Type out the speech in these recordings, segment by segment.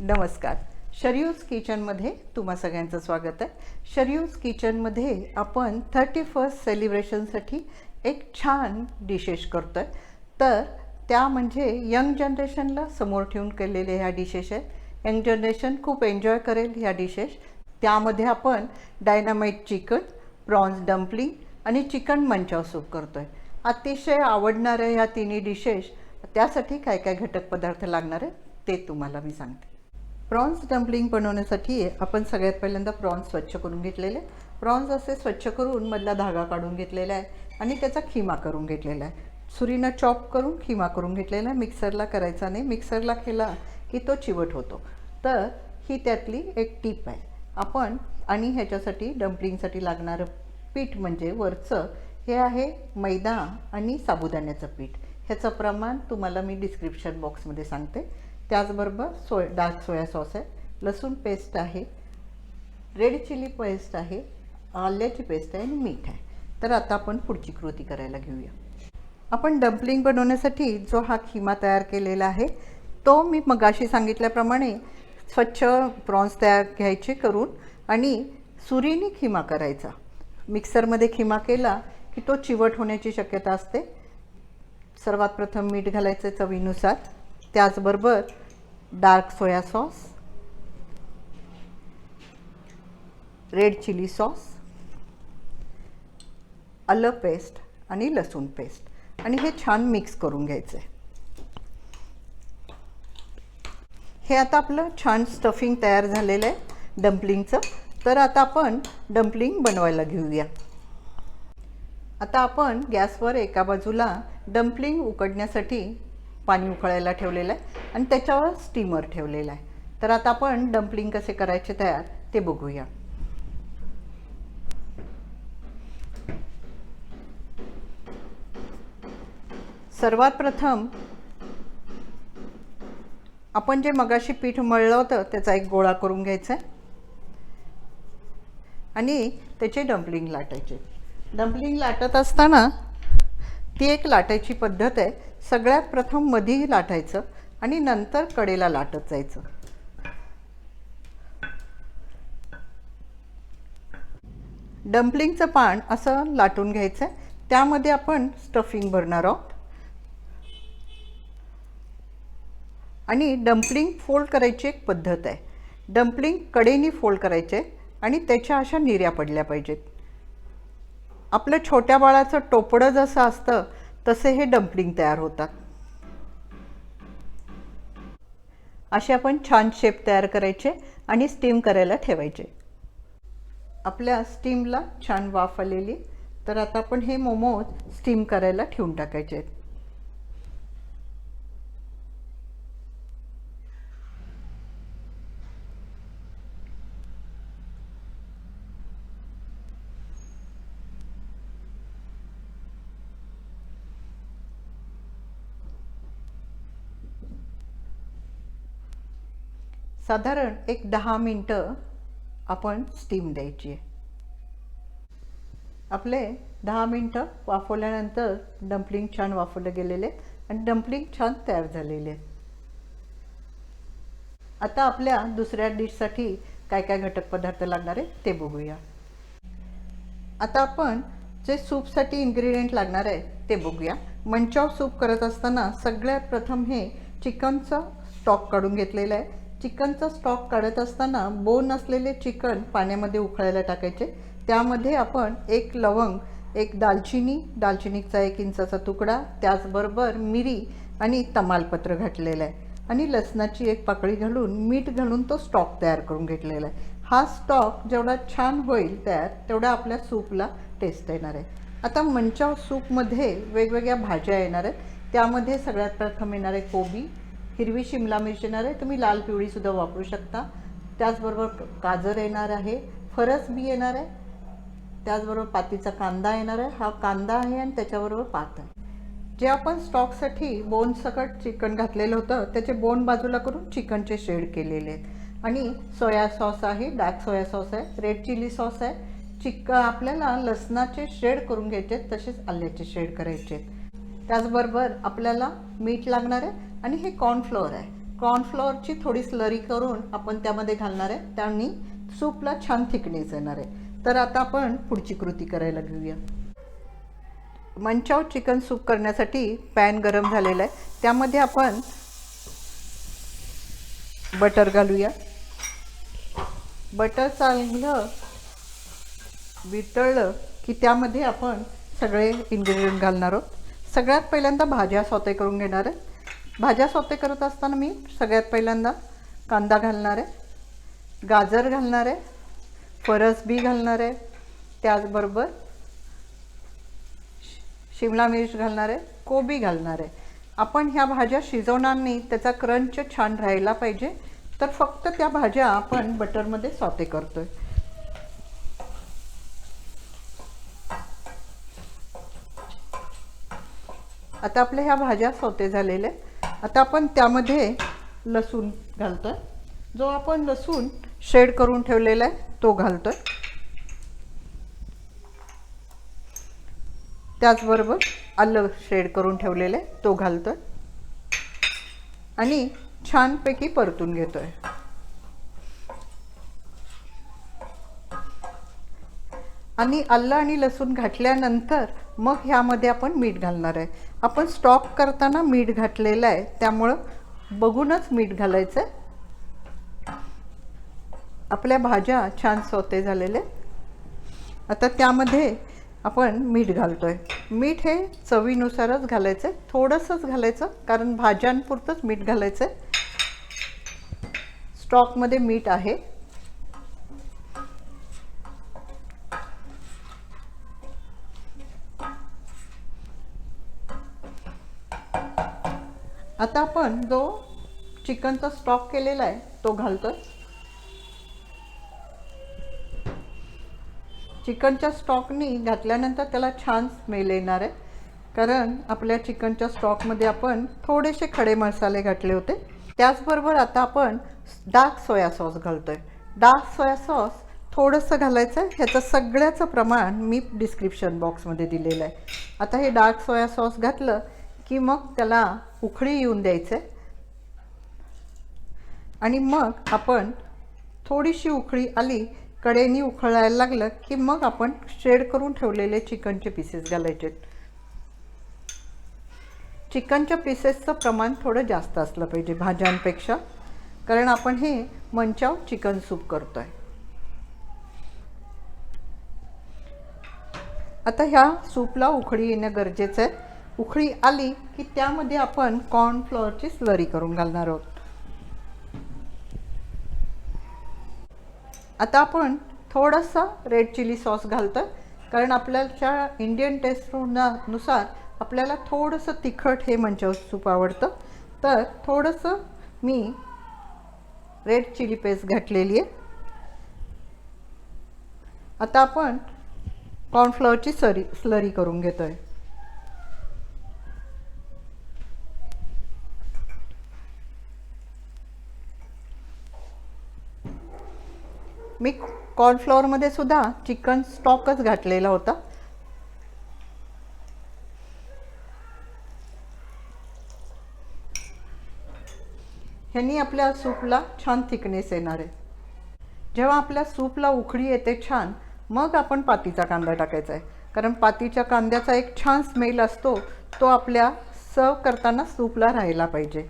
नमस्कार. शरयूज किचनमध्ये तुम्हा सगळ्यांचं स्वागत आहे. शरयूज किचनमध्ये आपण थर्टी फर्स्ट सेलिब्रेशनसाठी एक छान डिशेश करतो आहे तर त्या म्हणजे यंग जनरेशनला समोर ठेवून केलेले ह्या डिशेश आहेत. यंग जनरेशन खूप एन्जॉय करेल ह्या डिशेश त्यामध्ये आपण डायनामाईट चिकन प्रॉन्स डम्पलिंग आणि चिकन मंचाव सूप करतो आहे अतिशय आवडणाऱ्या ह्या तिन्ही डिशेश त्यासाठी काय काय घटक पदार्थ लागणार आहे ते तुम्हाला मी सांगते. प्रॉन्स डम्पलिंग बनवण्यासाठी आपण सगळ्यात पहिल्यांदा प्रॉन्स स्वच्छ करून घेतलेले प्रॉन्स असे स्वच्छ करून मधला धागा काढून घेतलेला आहे आणि त्याचा खिमा करून घेतलेला आहे. सुरीनं चॉप करून खिमा करून घेतलेला आहे. मिक्सरला करायचा नाही. मिक्सरला केला की तो चिवट होतो. तर ही त्यातली एक टीप आहे. आपण आणि ह्याच्यासाठी डम्पलिंगसाठी लागणारं पीठ म्हणजे वरचं हे आहे मैदा आणि साबुदाण्याचं पीठ. ह्याचं प्रमाण तुम्हाला मी डिस्क्रिप्शन बॉक्समध्ये सांगते. त्याचबरोबर सोय डार्क सोया सॉस आहे. लसूण पेस्ट आहे. रेड चिली पेस्ट आहे. आल्याची पेस्ट आहे आणि मीठ आहे. तर आता आपण पुढची कृती करायला घेऊया. आपण डम्पलिंग बनवण्यासाठी जो हा खिमा तयार केलेला आहे तो मी मगाशी सांगितल्याप्रमाणे स्वच्छ प्रॉन्स तयार घ्यायचे करून आणि सुरीने खिमा करायचा. मिक्सरमध्ये खिमा केला की तो चिवट होण्याची शक्यता असते. सर्वात प्रथम मीठ घालायचं चवीनुसार. त्याचबरोबर dark soya sauce red chilli sauce आलं पेस्ट आणि लसूण पेस्ट. आणि हे छान मिक्स करून घ्यायचं. आहे हे आता आपलं छान स्टफिंग तयार झालेलं आहे डम्पलिंगचं. तर आता आपण डम्पलिंग बनवायला घेऊया. आता आपण गॅसवर एका बाजूला डम्पलिंग उकडण्यासाठी पाणी उकळायला ठेवलेलं आहे आणि त्याच्यावर स्टीमर ठेवलेला आहे. तर आता आपण डम्पलिंग कसे करायचे तयार ते बघूया. सर्वात प्रथम आपण जे मगाशी पीठ मळलं होतं त्याचा एक गोळा करून घ्यायचा आहे. आणि त्याचे डम्पलिंग लाटायचे. डम्पलिंग लाटत असताना ती एक लाटायची पद्धत आहे. सगळ्यात प्रथम मधीही लाटायचं आणि नंतर कडेला लाटत जायचं. डम्पलिंगचं पान असं लाटून घ्यायचं आहे त्यामध्ये आपण स्टफिंग भरणार आहोत. आणि डम्पलिंग फोल्ड करायची एक पद्धत आहे. डम्पलिंग कडेनी फोल्ड करायचे आणि त्याच्या अशा निर्या पडल्या पाहिजेत. आपलं छोट्या बाळाचं टोपडं जसं असतं तसे हे डम्पलिंग तयार होतात. असे आपण छान शेप तयार करायचे आणि स्टीम करायला ठेवायचे. आपल्या स्टीमला छान वाफ आलेली. तर आता आपण हे मोमोज स्टीम करायला ठेवून टाकायचे. आहेत साधारण एक दहा मिनटं आपण स्टीम द्यायची आहे. आपले दहा मिनटं वाफवल्यानंतर डम्पलिंग छान वाफवले गेलेले आहेत आणि डम्पलिंग छान तयार झालेले आहेत. आता आपल्या दुसऱ्या डिशसाठी काय काय घटक पदार्थ लागणार आहे ते बघूया. आता आपण जे सूपसाठी इन्ग्रेडियंट लागणार आहे ते बघूया. मंचाव सूप करत असताना सगळ्यात प्रथम हे चिकनचा स्टॉक काढून घेतलेला आहे. चिकनचा स्टॉक काढत असताना बोन असलेले चिकन पाण्यामध्ये उकळायला टाकायचे. त्यामध्ये आपण एक लवंग एक दालचिनी दालचिनीचा एक इंचाचा तुकडा त्याचबरोबर मिरी आणि तमालपत्र घातलेलं आहे. आणि लसणाची एक पाकळी घालून मीठ घालून तो स्टॉक तयार करून घेतलेला आहे. हा स्टॉक जेवढा छान होईल तयार तेवढा आपल्या सूपला टेस्ट येणार आहे. आता मंचाव सूपमध्ये वेगवेगळ्या भाज्या येणार आहेत. त्यामध्ये सगळ्यात प्रथम येणार आहे कोबी हिरवी शिमला मिरची येणार आहे. तुम्ही लाल पिवळीसुद्धा वापरू शकता. त्याचबरोबर गाजर येणार आहे. फरस बी येणार आहे. त्याचबरोबर पातीचा कांदा येणार आहे. हा कांदा आहे आणि त्याच्याबरोबर पात आहे. जे आपण स्टॉकसाठी बोन सकट चिकन घातलेलं होतं त्याचे बोन बाजूला करून चिकनचे शेड केलेले आहेत. आणि सोया सॉस आहे डार्क सोया सॉस आहे रेड चिली सॉस आहे. चिक आपल्याला लसणाचे शेड करून घ्यायचे आहेत तसेच आल्याचे शेड करायचे आहेत. त्याचबरोबर आपल्याला मीठ लागणार आहे आणि हे कॉर्नफ्लोअर आहे. कॉर्नफ्लोअरची थोडी स्लरी करून आपण त्यामध्ये घालणार आहे. त्यांनी सूपला छान थिकनेस येणार आहे. तर आता आपण पुढची कृती करायला घेऊया. मंचाव चिकन सूप करण्यासाठी पॅन गरम झालेला आहे. त्यामध्ये आपण बटर घालूया. बटर चांगलं वितळलं की त्यामध्ये आपण सगळे इन्ग्रेडियंट घालणार आहोत. सगळ्यात पहिल्यांदा भाज्या सौते करून घेणार आहे. भाज्या सौते करत असताना मी सगळ्यात पहिल्यांदा कांदा घालणार आहे. गाजर घालणार आहे. फरसबी घालणार आहे. त्याचबरोबर शिमला मिर्च घालणार आहे. कोबी घालणार आहे. आपण ह्या भाज्या शिजवणार नाही. त्याचा क्रंच छान राहायला पाहिजे. तर फक्त त्या भाज्या आपण बटरमध्ये सौते आहे आता आपल्या ह्या भाज्या सौते झालेल्या आहेत. आता आपण त्यामध्ये लसूण घालतोय. जो आपण लसूण शेड करून ठेवलेला आहे तो घालतो त्याचबरोबर आलं शेड करून ठेवलेलं आहे तो घालतो आणि छानपैकी परतून घेतोय. आणि आलं आणि लसूण घातल्यानंतर मग ह्यामध्ये आपण मीठ घालणार आहे. आपण स्टॉक करताना मीठ घातलेलं आहे त्यामुळं बघूनच मीठ घालायचं आहे आपल्या भाज्या छान सोते झालेले. आता त्यामध्ये आपण मीठ घालतोय. मीठ हे चवीनुसारच घालायचं आहे थोडंसंच घालायचं कारण भाज्यांपुरतंच मीठ घालायचं आहे स्टॉकमध्ये मीठ आहे. आपण जो चिकनचा स्टॉक केलेला आहे तो घालतोय. चिकनच्या स्टॉकनी घातल्यानंतर त्याला छान स्मेल येणार आहे. कारण आपल्या चिकनच्या स्टॉकमध्ये आपण थोडेसे खडे मसाले घातले होते. त्याचबरोबर आता आपण डार्क सोया सॉस घालतोय. डार्क सोया सॉस थोडंसं घालायचं आहे. ह्याचं सगळ्याचं प्रमाण मी डिस्क्रिप्शन बॉक्समध्ये दिलेलं आहे. आता हे डार्क सोया सॉस घातलं की मग त्याला उखळी येऊन द्यायचं. आहे आणि मग आपण थोडीशी उखळी आली कडेनी उखळायला लागलं की मग आपण शेड करून ठेवलेले चिकनचे पीसेस घालायचे. चिकनच्या पीसेसचं प्रमाण थोडं जास्त असलं पाहिजे भाज्यांपेक्षा कारण आपण हे मंचाव चिकन सूप करतोय. आता ह्या सूपला उखळी येणं गरजेचं आहे. उखळी आली की त्यामध्ये आपण कॉर्नफ्लॉवरची स्लरी करून घालणार आहोत. आता आपण थोडंसं रेड चिली सॉस घालतो कारण आपल्याच्या इंडियन टेस्टनुसार आपल्याला थोडंसं तिखट हे म्हणजे सूप आवडतं. तर थोडंसं मी रेड चिली पेस्ट घातलेली आहे. आता आपण कॉर्नफ्लॉवरची सरी स्लरी करून घेतो आहे मी कॉर्नफ्लॉवरमध्ये सुद्धा चिकन स्टॉकच घातलेला होता. ह्यांनी आपल्या सूपला छान थिकनेस येणार आहे. जेव्हा आपल्या सूपला उखळी येते छान मग आपण पातीचा कांदा टाकायचा आहे. कारण पातीच्या कांद्याचा एक छान स्मेल असतो तो आपल्या सर्व करताना सूपला राहायला पाहिजे.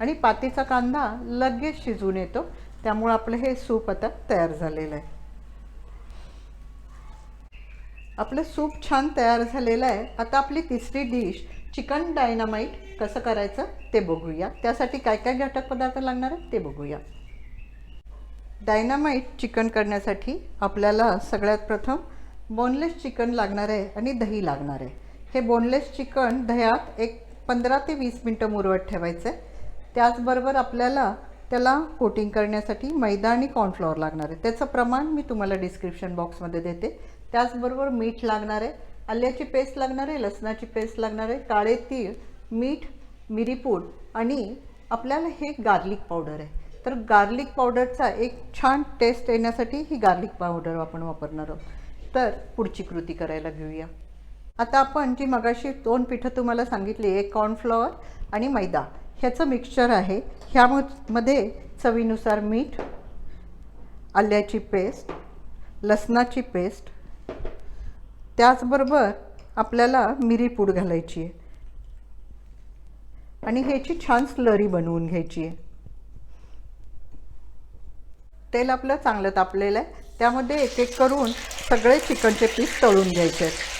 आणि पातीचा कांदा लगेच शिजून येतो. त्यामुळे आपलं हे सूप आता तयार झालेलं आहे. आपलं सूप छान तयार झालेलं आहे. आता आपली तिसरी डिश चिकन डायनामाईट कसं करायचं ते बघूया. त्यासाठी काय काय घटक पदार्थ लागणार आहेत ते बघूया. डायनामाईट चिकन करण्यासाठी आपल्याला सगळ्यात प्रथम बोनलेस चिकन लागणार आहे आणि दही लागणार आहे. हे बोनलेस चिकन दह्यात एक पंधरा ते वीस मिनटं मुरवत ठेवायचं आहे. त्याचबरोबर आपल्याला त्याला कोटिंग करण्यासाठी मैदा आणि कॉर्नफ्लॉवर लागणार आहे. त्याचं प्रमाण मी तुम्हाला डिस्क्रिप्शन बॉक्समध्ये देते. त्याचबरोबर मीठ लागणार आहे. आल्याची पेस्ट लागणार आहे लसणाची पेस्ट लागणार आहे काळे तीळ मीठ मिरीपूड आणि आपल्याला हे गार्लिक पावडर आहे. तर गार्लिक पावडरचा एक छान टेस्ट येण्यासाठी ही गार्लिक पावडर आपण वापरणार आहोत. तर पुढची कृती करायला घेऊया. आता आपण जी मगाशी दोन पिठं तुम्हाला सांगितली एक कॉर्नफ्लॉवर आणि मैदा. ह्याचं मिक्सचर आहे. ह्यामध्ये चवीनुसार मीठ आल्याची पेस्ट लसणाची पेस्ट त्याचबरोबर आपल्याला मिरी पूड घालायची आहे. आणि ह्याची छान स्लरी बनवून घ्यायची आहे. तेल आपलं चांगलं तापलेलं आहे. त्यामध्ये एक एक करून सगळे चिकनचे पीस तळून घ्यायचे आहेत.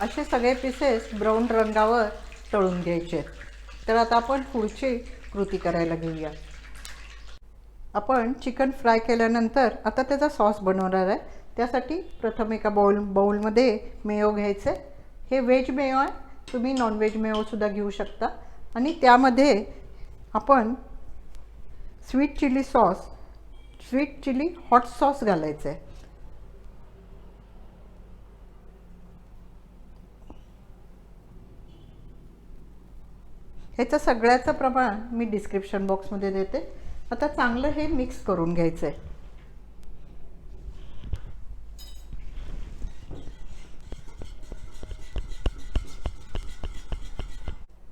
असे सगळे पीसेस ब्राऊन रंगावर तळून घ्यायचे. आहेत तर आता आपण पुढची कृती करायला घेऊया. आपण चिकन फ्राय केल्यानंतर आता त्याचा सॉस बनवणार आहे. त्यासाठी प्रथम एका बाउल बाऊलमध्ये मेयो घ्यायचं. आहे हे व्हेज मेयो आहे. तुम्ही नॉनव्हेज मेयोसुद्धा घेऊ शकता. आणि त्यामध्ये आपण sweet chilli sauce sweet chilli hot sauce घालायचं आहे ह्याचं सगळ्याचं प्रमाण मी डिस्क्रिप्शन बॉक्समध्ये देते. आता चांगलं हे मिक्स करून घ्यायचं आहे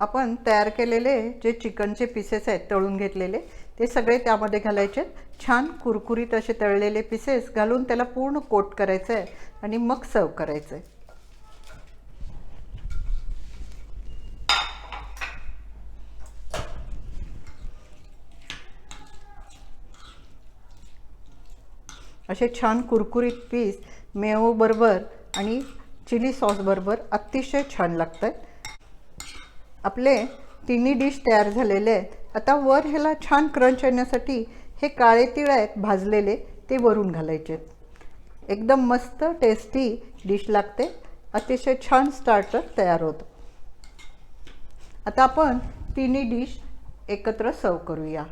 आपण तयार केलेले जे चिकनचे पीसेस आहेत तळून घेतलेले ते सगळे त्यामध्ये घालायचे. छान कुरकुरीत असे तळलेले पीसेस घालून त्याला पूर्ण कोट करायचं आहे आणि मग सर्व करायचं आहे असे छान कुरकुरीत पीस मेवोबरोबर आणि चिली सॉसबरोबर अतिशय छान लागतात आपले तिन्ही डिश तयार झालेले आहेत. आता वर ह्याला छान क्रंच येण्यासाठी हे काळे तिळ आहेत भाजलेले ते वरून घालायचे एकदम मस्त टेस्टी डिश लागते. अतिशय छान स्टार्टर तयार होतं. आता आपण तिन्ही डिश एकत्र सर्व करूया.